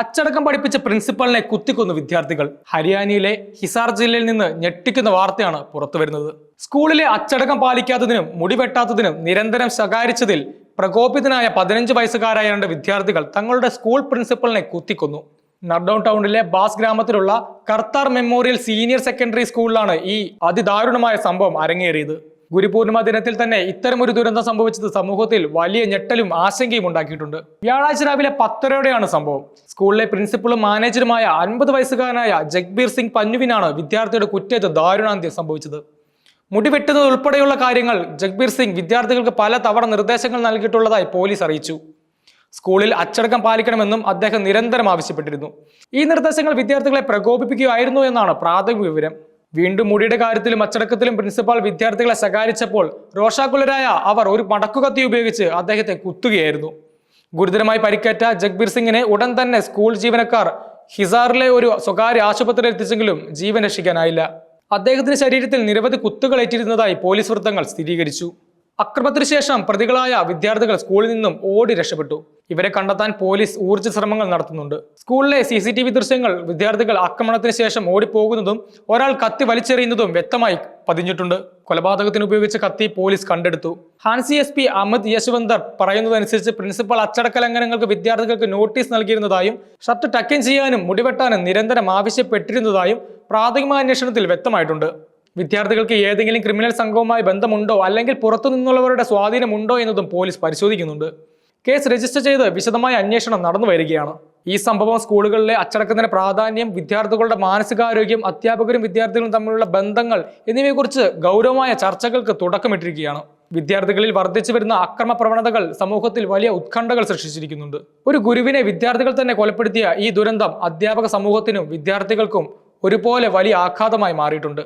അച്ചടക്കം പഠിപ്പിച്ച പ്രിൻസിപ്പലിനെ കുത്തിക്കൊന്നു വിദ്യാർത്ഥികൾ. ഹരിയാനയിലെ ഹിസാർ ജില്ലയിൽ നിന്ന് ഞെട്ടിക്കുന്ന വാർത്തയാണ് പുറത്തുവരുന്നത്. സ്കൂളിലെ അച്ചടക്കം പാലിക്കാത്തതിനും മുടിവെട്ടാത്തതിനും നിരന്തരം ശകാരിച്ചതിൽ പ്രകോപിതനായ പതിനഞ്ച് വയസ്സുകാരായ രണ്ട് വിദ്യാർത്ഥികൾ തങ്ങളുടെ സ്കൂൾ പ്രിൻസിപ്പലിനെ കുത്തിക്കൊന്നു. നർഡൌൺ ടൗണിലെ ബാസ് ഗ്രാമത്തിലുള്ള കർത്താർ മെമ്മോറിയൽ സീനിയർ സെക്കൻഡറി സ്കൂളിലാണ് ഈ അതിദാരുണമായ സംഭവം അരങ്ങേറിയത്. ഗുരുപൂർണിമ ദിനത്തിൽ തന്നെ ഇത്തരമൊരു ദുരന്തം സംഭവിച്ചത് സമൂഹത്തിൽ വലിയ ഞെട്ടലും ആശങ്കയും ഉണ്ടാക്കിയിട്ടുണ്ട്. വ്യാഴാഴ്ച രാവിലെ പത്തരയോടെയാണ് സംഭവം. സ്കൂളിലെ പ്രിൻസിപ്പളും മാനേജറുമായ അൻപത് വയസ്സുകാരനായ ജഗ്ബീർ സിംഗ് പന്നുവിനാണ് വിദ്യാർത്ഥിയുടെ കുറ്റേറ്റ് ദാരുണാന്ത്യം സംഭവിച്ചത്. മുടി വെട്ടുന്നത് ഉൾപ്പെടെയുള്ള കാര്യങ്ങൾ ജഗ്ബീർ സിംഗ് വിദ്യാർത്ഥികൾക്ക് പല തവണ നിർദ്ദേശങ്ങൾ നൽകിയിട്ടുള്ളതായി പോലീസ് അറിയിച്ചു. സ്കൂളിൽ അച്ചടക്കം പാലിക്കണമെന്നും അദ്ദേഹം നിരന്തരം ആവശ്യപ്പെട്ടിരുന്നു. ഈ നിർദ്ദേശങ്ങൾ വിദ്യാർത്ഥികളെ പ്രകോപിപ്പിക്കുകയായിരുന്നു എന്നാണ് പ്രാഥമിക വിവരം. വീണ്ടും മുടിയുടെ കാര്യത്തിലും അച്ചടക്കത്തിലും പ്രിൻസിപ്പാൾ വിദ്യാർത്ഥികളെ ശകാരിച്ചപ്പോൾ രോഷാകുലരായ അവർ ഒരു മടക്കുകത്തി ഉപയോഗിച്ച് അദ്ദേഹത്തെ കുത്തുകയായിരുന്നു. ഗുരുതരമായി പരിക്കേറ്റ ജഗ്ബീർ സിംഗിനെ ഉടൻ തന്നെ സ്കൂൾ ജീവനക്കാർ ഹിസാറിലെ ഒരു സ്വകാര്യ ആശുപത്രിയിൽ എത്തിച്ചെങ്കിലും ജീവൻ രക്ഷിക്കാനായില്ല. അദ്ദേഹത്തിന്റെ ശരീരത്തിൽ നിരവധി കുത്തുകളേറ്റിരുന്നതായി പോലീസ് വൃത്തങ്ങൾ സ്ഥിരീകരിച്ചു. അക്രമത്തിനു ശേഷം പ്രതികളായ വിദ്യാർത്ഥികൾ സ്കൂളിൽ നിന്നും ഓടി രക്ഷപ്പെട്ടു. ഇവരെ കണ്ടെത്താൻ പോലീസ് ഊർജ ശ്രമങ്ങൾ നടത്തുന്നുണ്ട്. സ്കൂളിലെ സി സി ടി വി ദൃശ്യങ്ങൾ വിദ്യാർത്ഥികൾ ആക്രമണത്തിന് ശേഷം ഓടിപ്പോകുന്നതും ഒരാൾ കത്തി വലിച്ചെറിയുന്നതും വ്യക്തമായി പതിഞ്ഞിട്ടുണ്ട്. കൊലപാതകത്തിന് ഉപയോഗിച്ച കത്തി പോലീസ് കണ്ടെടുത്തു. ഹാൻസി എസ് പി അമിത് യശ്വന്തർ പറയുന്നതനുസരിച്ച് പ്രിൻസിപ്പൽ അച്ചടക്ക ലംഘനങ്ങൾക്ക് വിദ്യാർത്ഥികൾക്ക് നോട്ടീസ് നൽകിയിരുന്നതായും ഷർട്ട് ടക്കിൻ ചെയ്യാനും മുടിവെട്ടാനും നിരന്തരം ആവശ്യപ്പെട്ടിരുന്നതായും പ്രാഥമിക അന്വേഷണത്തിൽ വ്യക്തമായിട്ടുണ്ട്. വിദ്യാർത്ഥികൾക്ക് ഏതെങ്കിലും ക്രിമിനൽ സംഘവുമായി ബന്ധമുണ്ടോ അല്ലെങ്കിൽ പുറത്തു നിന്നുള്ളവരുടെ സ്വാധീനമുണ്ടോ എന്നതും പോലീസ് പരിശോധിക്കുന്നുണ്ട്. കേസ് രജിസ്റ്റർ ചെയ്ത് വിശദമായ അന്വേഷണം നടന്നു വരികയാണ്. ഈ സംഭവം സ്കൂളുകളിലെ അച്ചടക്കത്തിന് പ്രാധാന്യം വിദ്യാർത്ഥികളുടെ മാനസികാരോഗ്യം അധ്യാപകരും വിദ്യാർത്ഥികളും തമ്മിലുള്ള ബന്ധങ്ങൾ എന്നിവയെക്കുറിച്ച് ഗൗരവമായ ചർച്ചകൾക്ക് തുടക്കമിട്ടിരിക്കുകയാണ്. വിദ്യാർത്ഥികളിൽ വർദ്ധിച്ചു വരുന്ന അക്രമ പ്രവണതകൾ സമൂഹത്തിൽ വലിയ ഉത്കണ്ഠകൾ സൃഷ്ടിച്ചിരിക്കുന്നുണ്ട്. ഒരു ഗുരുവിനെ വിദ്യാർത്ഥികൾ തന്നെ കൊലപ്പെടുത്തിയ ഈ ദുരന്തം അധ്യാപക സമൂഹത്തിനും വിദ്യാർത്ഥികൾക്കും ഒരുപോലെ വലിയ ആഘാതമായി മാറിയിട്ടുണ്ട്.